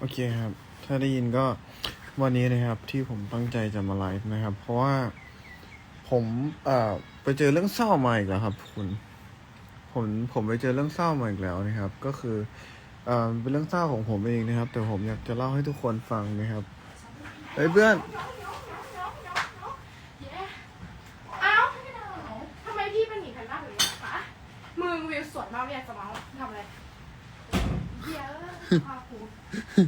โอเคครับ ถ้าได้ยินก็วันนี้นะครับที่ผมตั้งใจจะมาไลฟ์นะครับ เพราะว่าผมเอ่อไปเจอเรื่องเศร้ามาอีกแล้วครับคุณผมผมไปเจอเรื่องเศร้ามาอีกแล้วนะครับ ก็คือเอ่อเป็นเรื่องเศร้าของผมเองนะครับ แต่ผมอยากจะเล่าให้ทุกคนฟังนะครับเฮ้ยเพื่อนเอ้าทำไมพี่เป็นหนีแพนด้าแบบนี้คะมึงวิวสวยมากเนี่ยจะมาทำอะไร เดี๋ยวพาคู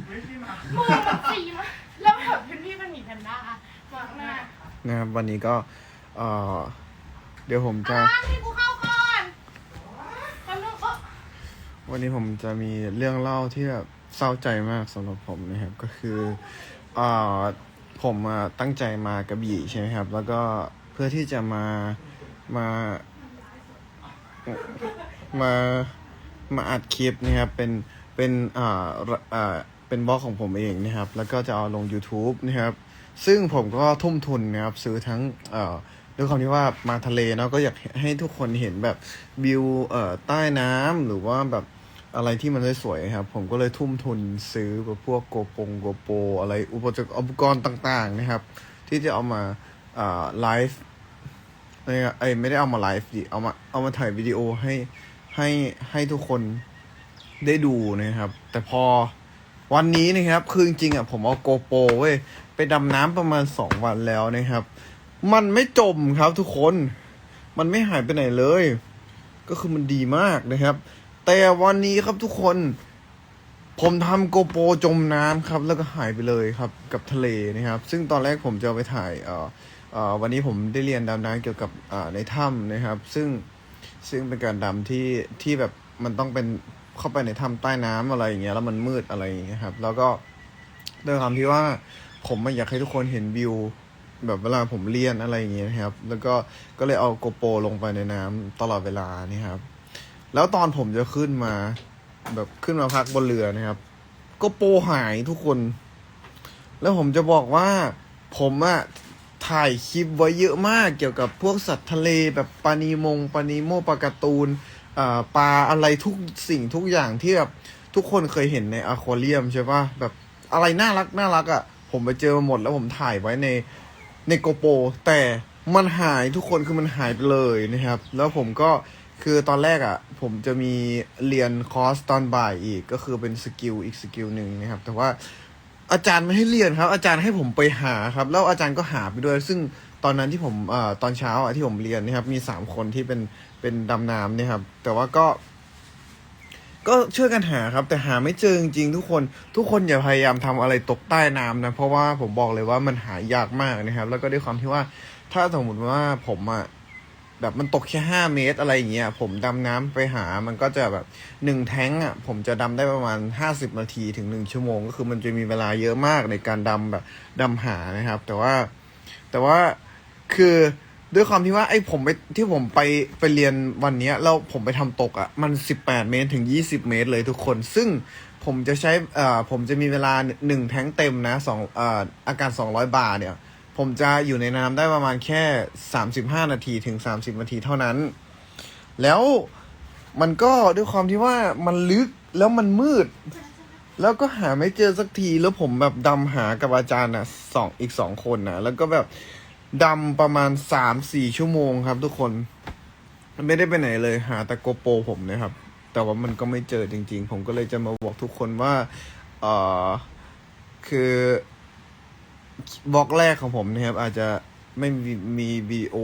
มึงแบบสีมาแล้วแบบเป็นพี่เป็นหนีแพนด้ามากหน้านะครับวันนี้ก็เอ่อเดี๋ยวผมจะอ้าวให้กูเข้าก่อนแป๊บนึงเออวันนี้ผมจะมีเรื่องเล่าที่แบบเศร้าใจมากสำหรับผมนะครับ ก็คืออ่าผมอะตั้งใจมากระบี่ใช่ไหมครับ แล้วก็เพื่อที่จะมามามามาอัดคลิปนะครับเป็น เป็นอ่าอ่าเป็นบล็อกของผมเองนะครับ แล้วก็จะเอาลง YouTube นะครับ ซึ่งผมก็ทุ่มทุนนะครับซื้อทั้งเอ่อด้วยความที่ว่ามาทะเลเนาะก็อยากให้ทุกคนเห็นแบบวิวเอ่อใต้น้ำหรือว่าแบบอะไรที่มันสวยๆครับ ผมก็เลยทุ่มทุนซื้อแบบพวกโกโปงโกโป อะไรอุปกรณ์อุปกรณ์ต่างๆนะครับ ที่จะเอามาอ่าไลฟ์เนี่ยเอ้ยไม่ได้เอามาไลฟ์ดิเอามาเอามาถ่ายวิดีโอให้ให้ให้ทุกคน ได้ดูนะครับ แต่พอวันนี้นะครับคือจริงๆอะผมเอาโกโปรเว้ยไปดำน้ำประมาณสองวันแล้วนะครับ มันไม่จมครับทุกคน มันไม่หายไปไหนเลย ก็คือมันดีมากนะครับ แต่วันนี้ครับทุกคน ผมทำโกโปรจมน้ำครับ แล้วก็หายไปเลยครับกับทะเลนะครับ ซึ่งตอนแรกผมจะไปถ่ายเอ่อเอ่อวันนี้ผมได้เรียนดำน้ำเกี่ยวกับอ่าในถ้ำนะครับ ซึ่งซึ่งเป็นการดำที่ที่แบบมันต้องเป็น เข้าไปในถ้ำใต้น้ำอะไรอย่างเงี้ยแล้วมันมืดอะไรอย่างเงี้ยครับ แล้วก็ด้วยความที่ว่าผมไม่อยากให้ทุกคนเห็นวิว แบบเวลาผมเรียนอะไรอย่างเงี้ยนะครับ แล้วก็ก็เลยเอาโกโปรลงไปในน้ำตลอดเวลานี่ครับ แล้วตอนผมจะขึ้นมา แบบขึ้นมาพักบนเรือนะครับโกโปรหายทุกคน แล้วผมจะบอกว่าผมอะถ่ายคลิปไว้เยอะมากเกี่ยวกับพวกสัตว์ทะเลแบบปลานีมงปลานีโมปลาการ์ตูน ปลาอะไรทุกสิ่งทุกอย่างที่แบบทุกคนเคยเห็นในอะควาเรียมใช่ปะแบบอะไรน่ารักน่ารักอะผมไปเจอมาหมดแล้วผมถ่ายไว้ในในโกโปรแต่มันหายทุกคนคือมันหายไปเลยนะครับ แล้วผมก็คือตอนแรกอะ ผมจะมีเรียนคอร์สตอนบ่ายอีกก็คือเป็นสกิลอีกสกิลหนึ่งนะครับ แต่ว่าอาจารย์ไม่ให้เรียนครับ อาจารย์ให้ผมไปหาครับ แล้วอาจารย์ก็หาไปด้วย ซึ่ง ตอนนั้นที่ผมเอ่อตอนเช้าอะที่ผมเรียนนะครับ มีสามคนที่เป็นเป็นดำน้ำเนี่ยครับ แต่ว่าก็ ก็ช่วยกันหาครับ แต่หาไม่เจอจริงๆทุกคนทุกคนอย่าพยายามทำอะไรตกใต้น้ำนะเพราะว่าผมบอกเลยว่ามันหายากมากนะครับ แล้วก็ด้วยความที่ว่า ถ้าสมมติว่าผมอะแบบมันตกแค่ห้าเมตรอะไรอย่างเงี้ยผมดำน้ำไปหามันก็จะแบบหนึ่งแท้งอะผมจะดำได้ประมาณห้าสิบนาทีถึงหนึ่งชั่วโมง ก็คือมันจะมีเวลาเยอะมากในการดำแบบดำหานะครับ แต่ว่าแต่ว่า คือด้วยความที่ว่าไอ้ผมไปที่ผมไปไปเรียนวันนี้แล้วผมไปทำตกอะมันสิบแปดเมตรถึงยี่สิบเมตรเลยทุกคน ซึ่งผมจะใช้เอ่อผมจะมีเวลาหนึ่งแท้งเต็มนะสองเอ่ออาการสองร้อยบาทเนี่ย ผมจะอยู่ในน้ำได้ประมาณแค่สามสิบห้านาทีถึงสามสิบนาทีเท่านั้น แล้วมันก็ด้วยความที่ว่ามันลึกแล้วมันมืด แล้วก็หาไม่เจอสักทีแล้วผมแบบดำหากับอาจารย์อะสองอีกสองคนนะแล้วก็แบบ ดำประมาณสามสี่ชั่วโมงครับทุกคน ไม่ได้ไปไหนเลยหาแต่โกโปรผมนะครับ แต่ว่ามันก็ไม่เจอจริง ๆ ผมก็เลยจะมาบอกทุกคนว่าเออคือบล็อกแรกของผมนะครับ อาจจะไม่มีมีวิดีโอ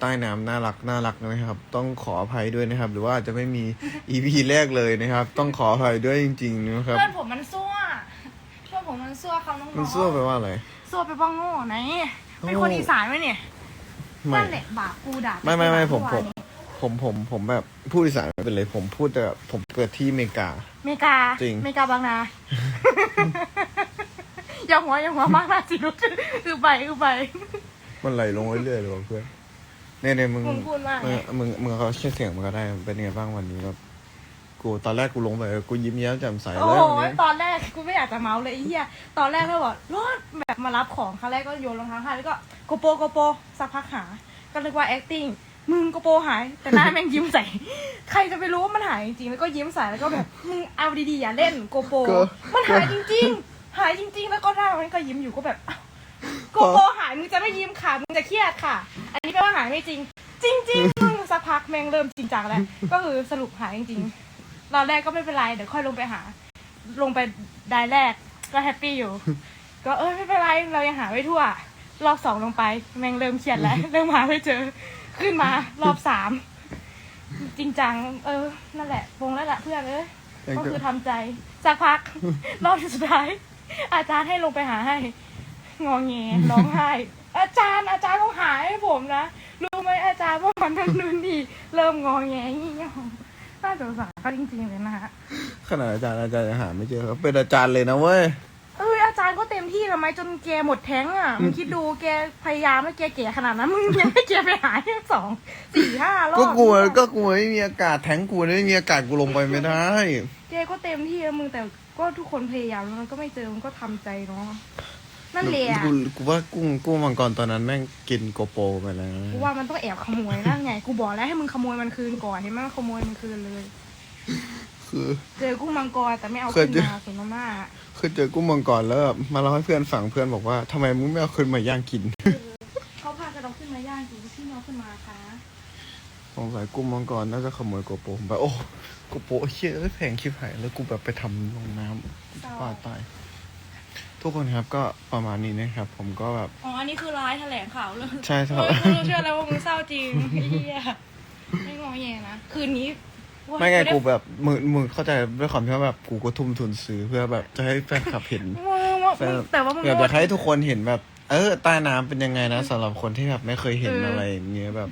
ใต้น้ำน่ารักน่ารักนะครับ ต้องขออภัยด้วยนะครับ หรือว่าอาจจะไม่มี EP แรกเลยนะครับ ต้องขออภัยด้วยจริง ๆ นะครับ เพื่อนผมมันซั่วเพื่อนผมมันซั่วเขาน้องๆมันสู้ไปลว่าอะไรซั่วไปบ้างโง่ไหน เป็นคนอีสานไหมเนี่ยไม่นั่นแหละบาปกูด่าไม่ไม่ไม่ผมเอผวานมนี้ผมผมผมแบบพูดอีสานไม่เป็นเลย ผมพูดแต่ผมเกิดที่อเมริกา เมกาจริง เมกาบางนาอย่าหัวอย่าหัวมากนะสิลูกคือไปคือไป มันไหลลงเรื่อยๆเลยว่ะเพื่อนเนี่ยเนี่ยมึงมึงพูดมากมึงมึงมึงเขาเชื่อเสียงมึงก็ได้มันเป็นยังไงบ้างวันนี้แบบ กูตอนแรกกูลงไปกูยิ้มแย้มแจ่มใสโอ้เลยโหวันนี้ตอนแรกกูไม่อยากจะเมาส์เลยไอ้เหี้ยตอนแรกก็บอกรถแบบมารับของครั้งแรกก็โยนรองเท้าให้แล้วก็โกโปโกโปสักพักหา ก็นึกว่า acting มึงโกโปหาย แต่หน้าแม่งยิ้มใส่ใครจะไปรู้ว่ามันหายจริงๆแล้วก็ยิ้มใส่แล้วก็แบบมึงเอาดีๆอย่าเล่นโกโปมันหายจริงหายจริง ๆ แล้วก็หน้ามันก็ยิ้มอยู่ก็แบบอ้าวโกโกหายมึงจะไม่ยิ้มค่ะมึงจะเครียดค่ะ อันนี้แปลว่าหายไม่จริง จริงๆมึงสักพักแม่งเริ่มจริงจังแล้วก็คือสรุปหายจริงๆ ตอนแรกก็ไม่เป็นไร เดี๋ยวค่อยลงไปหา ลงไปได้แรกก็แฮปปี้อยู่ ก็เออไม่เป็นไร เรายังหาไม่ทั่ว รอบสองลงไป แม่งเริ่มเครียดแล้ว เริ่มหาไม่เจอ ขึ้นมารอบสามจริงจัง เออ นั่นแหละวงแล้วแหละเพื่อนเอ้ยยังก็ก็คือทำใจสักพัก รอบสุดท้าย อาจารย์ให้ลงไปหาให้ งอแงร้องไห้ อาจารย์อาจารย์ต้องหาให้ผมนะ รู้ไหมอาจารย์ว่ามันนั่นนู่นนี่เริ่มงอแงงี่เง่า น่าสงสารเขาจริงๆเลยนะฮะขนาดอาจารย์อาจารย์ยังหาไม่เจอครับเป็นอาจารย์เลยนะเว้ย เอออาจารย์ก็เต็มที่ทำไมจนแกหมดแท้งอะมึงคิดดูแกพยายามให้แกเก๋ขนาดนั้นมึงยังให้แกไปหาแค่สองสี่ห้ารอบก็กลัวก็กลัวไม่มีอากาศแทงกูไม่มีอากาศกูลงไปไม่ได้ แกก็เต็มที่แล้วมึงแต่ก็ทุกคนพยายามแล้วมันก็ไม่เจอมันก็ทำใจเนาะ นั่นแหละกูกูว่ากุ้งกุ้งมังกรตอนนั้นแม่งกินโกโปรไปแล้วนะกูว่ามันต้องแอบขโมยนั่นไงกูบอกแล้วให้มึงขโมยมันคืนก่อนเห็นไหมมันขโมยมันคืนเลย คือเจอกุ้งมังกรแต่ไม่เอาเคขึ้ยนเจอมาสุนมาคือเจอกุ้งมังกรแล้วแบบมาเล่าให้เพื่อนฟังเพื่อนบอกว่าทำไมมึงไม่เอาขึ้นมาย่างกินเขาพากันเอาขึ้นมาย่างกินที่เอาขึ้นมาค่ะสงสัยกุ้งมังกรน่าจะขโมยโกโปรผมไปโอ้โกโปรเฮียเอ้ยแพงชิบหายแล้วกูแบบไปทำลงน้ำป้าตาย ทุกคนครับก็ประมาณนี้นะครับ ผมก็แบบ อ๋อ อันนี้คือร้ายแถลงข่าวเลยใช่ครับ เออกูเชื่อแล้วว่ามึงเศร้าจริงไอ้เฮียไม่งอแงนะ คืนนี้ว่าไม่ไงด้กูแบบมึงมึงเข้าใจด้วยความที่ว่าแบบกูก็ทุ่มทุนซื้อเพื่อแบบจะให้แฟนคลับเห็น มึงว่ามึงแต่ว่ามึงอยากจะให้ทุกคนเห็นแบบ เออใต้น้ำเป็นยังไงนะสำหรับคนที่แบบไม่เคยเห็นอะไรอย่างเงี้ยแบบ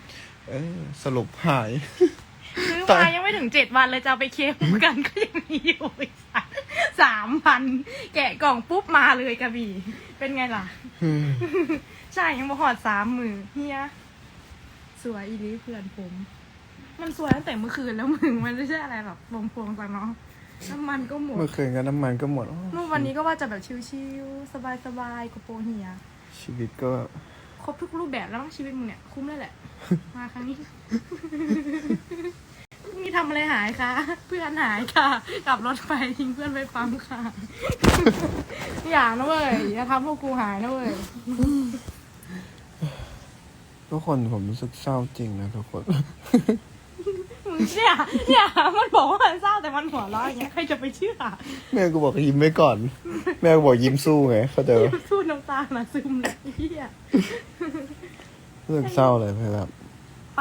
เออสรุปหาย ซื้อตอมานยังไม่ถึงเจ็ดวันเลยจะเอาไปเคมกันก็ยังมีอยู่อีก สามพันแกะกล่องปุ๊บมาเลยกระบี่ เป็นไงล่ะใช่ยังมาหอดสามมือเฮียสวยอีหลีเพื่อนผม มันสวยตั้งแต่เมื่อคืนแล้วมึงมันไม่ใช่อะไรหรอกลงพวงๆสักเนาะน้ำมันก็หมด เมื่อคืนก็น้ำมันก็หมดเมื่อวันนี้ก็ว่าจะแบบชิลๆสบายๆกับโปรเฮีย ชีวิตก็ ครบทุกรูปแบบแล้วมั้งชีวิตมึงเนี่ย คุ้มเลยแหละ มาครั้งนี้ มีทำอะไรหายคะ เพื่อนหายค่ะ กลับรถไปทิ้งเพื่อนไปปั๊มค่ะ อย่านะเว้ย อย่าทำพวกกูหายนะเว้ย ทุกคนผมรู้สึกเศร้าจริงนะทุกคน มึงเนี่ยเนี่ยมันบอกว่ามันเศร้าแต่มันหัวเราะอย่างเงี้ยใครจะไปเชื่อแม่กูบอกยิ้มไว้ก่อน แม่กูบอกยิ้มสู้ไงเข้าใจปะสู้น้ำตาละซึมเลยเฮียรู้สึกเศร้าเลยเพราะแบบ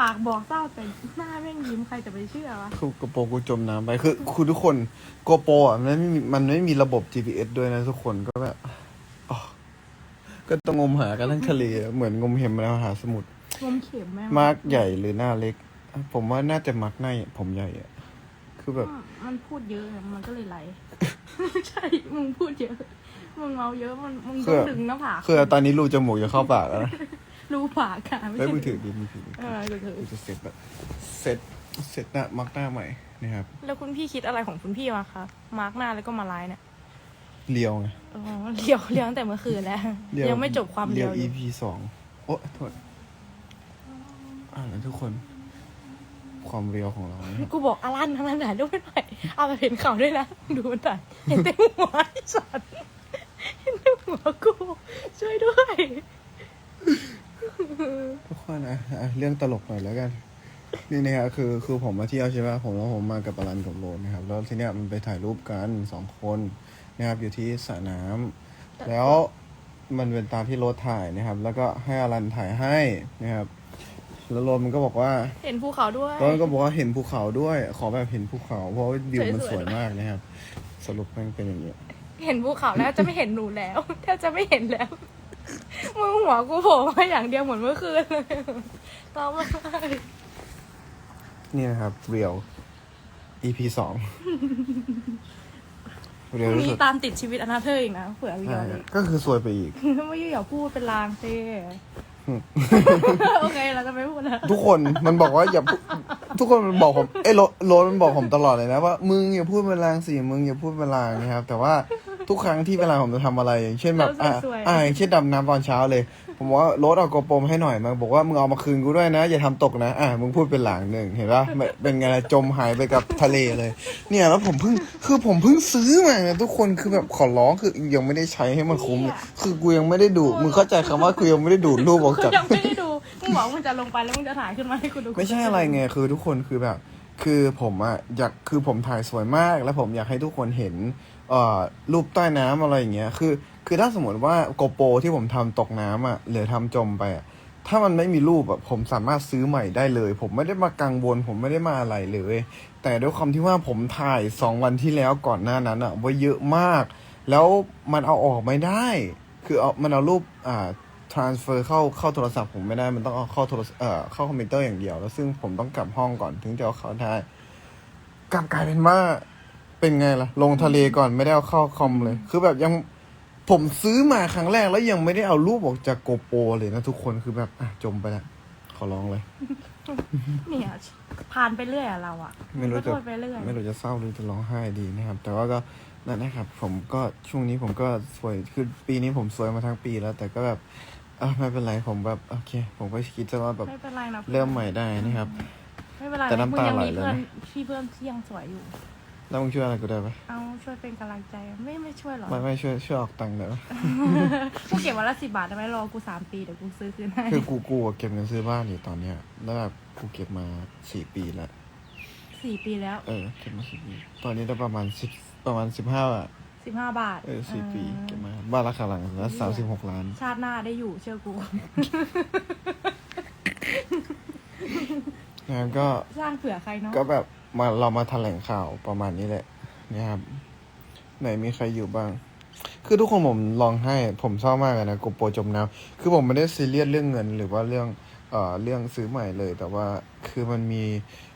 ปากบอกเศร้าแต่หน้าแม่งยิ้มใครจะไปเชื่อวะ คือกระโปรงกูจมน้ำไปคือคือทุกคนโกโปรอะมันไม่มีมันไม่มีระบบ GPS ด้วยนะทุกคนก็แบบอ๋อก็ต้องงมหากันทั้งทะเลอะเหมือนงมเห็มในมหาสมุทร งมเข็มไหมวะมาร์กใหญ่หรือหน้าเล็ก ผมว่าน่าจะมาร์กหน้าผมใหญ่อะคือแบบ มันพูดเยอะอะมันก็เลยไหลใช่ มึงพูดเยอะ มึงเมาเยอะ มันมึงต้องดึงหน้าผาก คือตอนนี้รูจมูกจะเข้าปากแล้วนะ รูปากค่ะไม่ไม่ใช่มือถือดิมือถือดิเออมือถือกูจะเสร็จแบบเสร็จเสร็จหน้ามาร์กหน้าใหม่นะครับแล้วคุณพี่คิดอะไรของคุณพี่วะคะมาร์กหน้าแล้วก็มาไลน์เนี่ยเลียวไงอ๋อเลี้ยวเลี้ยวตั้งแต่เมื่อคืนแล้วเลียวยังไม่จบความเลีเลี้ยยวว อยู่ EP สองโอ้โทษอ่าแล้วทุกคน ความเรียวของเราเนี่ยกูบอกอารันทำงานถ่ายรูปให้หน่อยเอาไปเห็นเขาด้วยนะ ดูมันถ่ายเห็นเต็มหัวไอ้สัตว์เห็นเต็มหัวกู ช่วยด้วย ทุกคนนะอะเรื่องตลกหน่อยแล้วกัน นี่นะครับคือคือผมมาเที่ยวใช่ไหมผมแล้วผมมากับอลันกับโรนนะครับ แล้วทีเนี้ยมันไปถ่ายรูปกันสองคนนะครับอยู่ที่สระน้ำแล้วมันเป็นตามที่โรถถ่ายนะครับ แล้วก็ให้อลันถ่ายให้นะครับ แล้วโรนมันก็บอกว่า เห็นภูเขาด้วยโรนก็บอกว่าเห็นภูเขาด้วย ขอแบบเห็นภูเขา เพราะว่าวิวมันสสวยๆวยมากนะครับ สรุปมันเป็นอย่างนี้เห็นภูเขาแล้วจะไม่เห็นหนูแล้วแทบจะไม่เห็นแล้ว มึงหัวกูโผล่มาอย่างเดียวเหมือนเมื่อคืนเลยตอบมานี่นะครับ เรียว EP สองเรียวมีที่สุดตามติดชีวิตอนาเธอร์อีกนะเผื่อเรียใช่วอีกก็คือซวยไปอีก ไม่อย่าพูดเป็นลางเต้โอเคเราจะไม่พูดแล้ว ทุกคนมันบอกว่าอย่าพูดทุกคนมันบอกผมเอ้ยโรโรนมันบอกผมตลอดเลยนะว่ามึงอย่าพูดเป็นลางสิมึงอย่าพูดเป็นลางนะครับ แต่ว่า ทุกครั้งที่เวลาผมจะทำอะไรอย่างเช่นแบบอ่าอ่าอย่างเช่นดำน้ำตอนเช้าเลย ผมบอกว่าโรถเอาโกโปรมาให้หน่อยมันบอกว่ามึงเอามาคืนกูด้วยนะ อย่าทำตกนะอะมึงพูดเป็นหลังหนึ่งเห็นปะไม่เป็นไงล่ะจมหายไปกับทะเลเลย เนี่ยแล้วผมเพิ่งคือผมเพิ่งซื้อมานะทุกคนคือแบบขอร้องคือยังไม่ได้ใช้ให้มันคุ้มเลยคือกูยังไม่ได้ดูมึงเข้าใจคำว่ากูยังไม่ได้ดูดรูปออกคือจากยังไม่ได้ดูมึงบอกว่ามึงจะลงไปแล้วมึงจะถ่ายขึ้นมาให้กูดูไม่ใช่อะไรไงคือทุกคนคือแบบ คือผมอะอยากคือผมถ่ายสวยมาก แล้วผมอยากให้ทุกคนเห็นเอ่อ รูปใต้น้ำอะไรอย่างเงี้ย คือ คือถ้าสมมติว่าโกโปรที่ผมทำตกน้ำอะหรือทำจมไปอะถ้ามันไม่มีรูปอะผมสามารถซื้อใหม่ได้เลย ผมไม่ได้มากังวล ผมไม่ได้มาอะไรเลย แต่ด้วยความที่ว่าผมถ่ายสองวันที่แล้วก่อนหน้านั้นอะไว้เยอะมาก แล้วมันเอาออกไม่ได้ คือเอามันเอารูปอ่า transfer เข้าเข้าโทรศัพท์ผมไม่ได้มันต้องเอาเข้าโทรศัพท์เอ่อเข้าคอมพิวเตอร์อย่างเดียว แล้วซึ่งผมต้องกลับห้องก่อนถึงจะเอาเข้าได้กลับกลายเป็นว่า เป็นไงล่ะ ลงทะเลก่อนไม่ได้เอาเข้าคอมเลย คือแบบยังผมซื้อมาครั้งแรกแล้วยังไม่ได้เอารูปออกจากโกโปรเลยนะทุกคนคือแบบอะจมไปแล้วขอร้องเลย เนี่ยผ่านไปเรื่อยอะเราอะไม่รู้ก็จะโทษไปเรื่อยไม่รู้จะเศร้าหรือจะร้องไห้ดีนะครับ แต่ว่าก็นั่นนะครับ ผมก็ช่วงนี้ผมก็สวยคือปีนี้ผมสวยมาทั้งปีแล้ว แต่ก็แบบเออไม่เป็นไรผมแบบโอเค ผมก็คิดจะว่าแบบไม่เป็นไรนะเริ่มใหม่ได้นะครับ ไม่เป็นไรแต่น้ำตามึงยังมีไหลเลยเพื่อนนะพี่เพื่อนที่ยังสวยอยู่ แล้วมึงช่วยอะไรกูได้ปะเอาช่วยเป็นกำลังใจไม่ไม่ช่วยหรอกไม่ไม่ช่วยช่วยออกตังค์ได้ปะกูเก็บวันละสิบาทได้ไหมรอกูสามปีเดี๋ยวกูซื้อคืนให้คือกูกูอะเก็บเงินซื้อบ้านอยู่ตอนเนี้ยแล้วแบบกูเก็บมาสี่ปีแล้วสี่ปีแล้ว เออเก็บมาสี่ปีตอนนี้ได้ประมาณสิบประมาณสิบห้าอะสิบห้าบาท เออสี่ปีเก็บมาบ้านราคาหลังละสามสิบหกล้าน ชาติหน้าได้อยู่เชื่อกูนะครับก็สร้างเผื่อใครเนาะก็แบบ มาเรามาแถลงข่าวประมาณนี้แหละนะครับ ไหนมีใครอยู่บ้าง คือทุกคนผมลองให้ ผมชอบมากเลยนะโกโปรจมน้ำคือผมไม่ได้ซีเรียสเรื่องเงิน หรือว่าเรื่องเอ่อเรื่องซื้อใหม่เลย แต่ว่าคือมันมี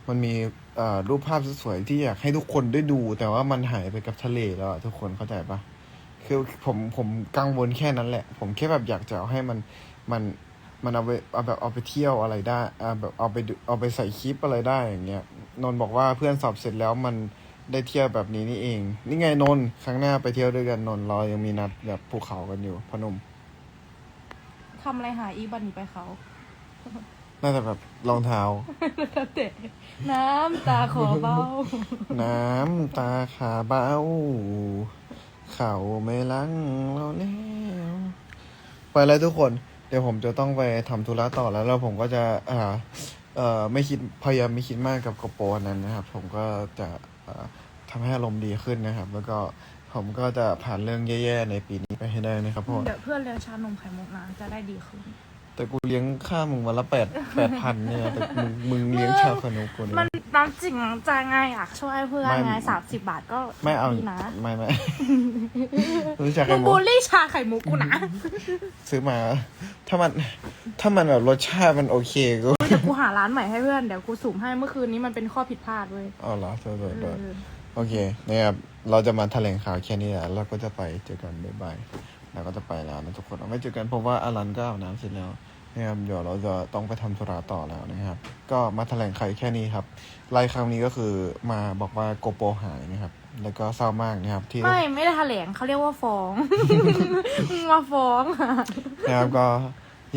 มันมีเอ่อรูปภาพสวยๆที่อยากให้ทุกคนได้ดู แต่ว่ามันหายไปกับทะเลแล้วอะทุกคนเข้าใจปะคือผมผมกังวลแค่นั้นแหละ ผมแค่แบบอยากจะเอาให้มันมัน มันเอาไปเอาแบบเอาไปเที่ยวอะไรได้เอาแบบเอาไปดูเอาไปใส่คลิปอะไรได้อย่างเงี้ยนนท์บอกว่าเพื่อนสอบเสร็จแล้วมันได้เที่ยวแบบนี้นี่เอง นี่ไงนนท์ครั้งหน้าไปเที่ยวด้วยกันนนท์เรายังมีนัดแบบภูเขากันอยู่พนมทำอะไรหาอีบันนี่ไปเขา น่าจะแบบรองเท้าแล้วเตะน้ำตาขอเบา น้ำตาขาเบ้าเขาไม่ลังเราแล้ว ไปแล้วทุกคนเดี๋ยวผมจะต้องไปทำธุระต่อแล้วแล้วผมก็จะอ่าเอ่อไม่คิดพยายามไม่คิดมากกับกระโปรงนั้นนะครับ ผมก็จะเอ่อทำให้อารมณ์ดีขึ้นนะครับ แล้วก็ผมก็จะผ่านเรื่องแย่ๆในปีนี้ไปให้ได้นะครับเพราะเดี๋ยวเพื่อนเลี้ยงชานมไข่มุกนะจะได้ดีขึ้น แต่กูเลี้ยงค่ามึงวันละแปดแปดพันเนี่ยแต่มึงมึงเลี้ยงชาขนมกูเนี่ยมั นน้ำจริงใจไงอยากช่วยเพื่อนไม่ไงสามสิบบาทก็ไม่เอา ดีนะไม่ไม่ รู้จักมึไอ้งโมบูลลี่ชาไข่มุกกูนะซื้อมา ถ้ามัน ถ้ามันแบบรสชาติมันโอเคก็เดี๋ยวกูหาร้านใหม่ให้เพื่อนเดี๋ยวกูสุ่มให้เมื่อคืนนี้มันเป็นข้อผิดพลาดเว้ยเอาเหรอโทษโทษโทษเออโอเคนะครับเราจะมาแถลงข่าวแค่นี้แหละแล้วก็จะไปเจอกันบ๊ายบายเราก็จะไปแล้วนะทุกคนเอาไม่เจอกันเพราะว่าอารันก็อาบน้ำเสร็จแล้ว นะครับเดี๋ยวเราจะต้องไปทำธุระต่อแล้วนะครับ ก็มาแถลงไขแค่นี้ครับไลฟ์ครั้งนี้ก็คือมาบอกว่าโกโปรหายนะครับ แล้วก็เศร้ามากนะครับที่ไม่ไม่ได้แถลงเขาเรียกว่าฟ้องมึงมาฟ้องอะนะครับก็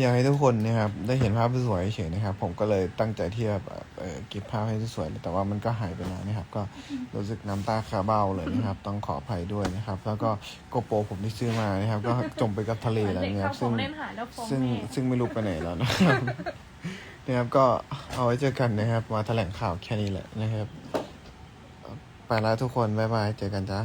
อยากให้ทุกคนนะครับได้เห็นภาพสวยๆเฉยๆนะครับ ผมก็เลยตั้งใจที่จะแบบเอ่อเก็บภาพให้สวยๆแต่ว่ามันก็หายไปแล้วนะครับ ก็รู้สึกน้ำตาคาเบ้าเลยนะครับ ต้องขออภัยด้วยนะครับ แล้วก็โกโปรผมที่ซื้อมานะครับ ก็จมไปกับทะเลแล้วเด็กนะครับทำขซึ่องงเล่นหายแล้วฟ้องซึ่งแม่ซึ่งไม่รู้ไปไหนแล้วนะครับ นะครับก็เอาไว้เจอกันนะครับ มาแถลงข่าวแค่นี้แหละนะครับ ไปแล้วทุกคน บ๊ายบาย เจอกันจ้า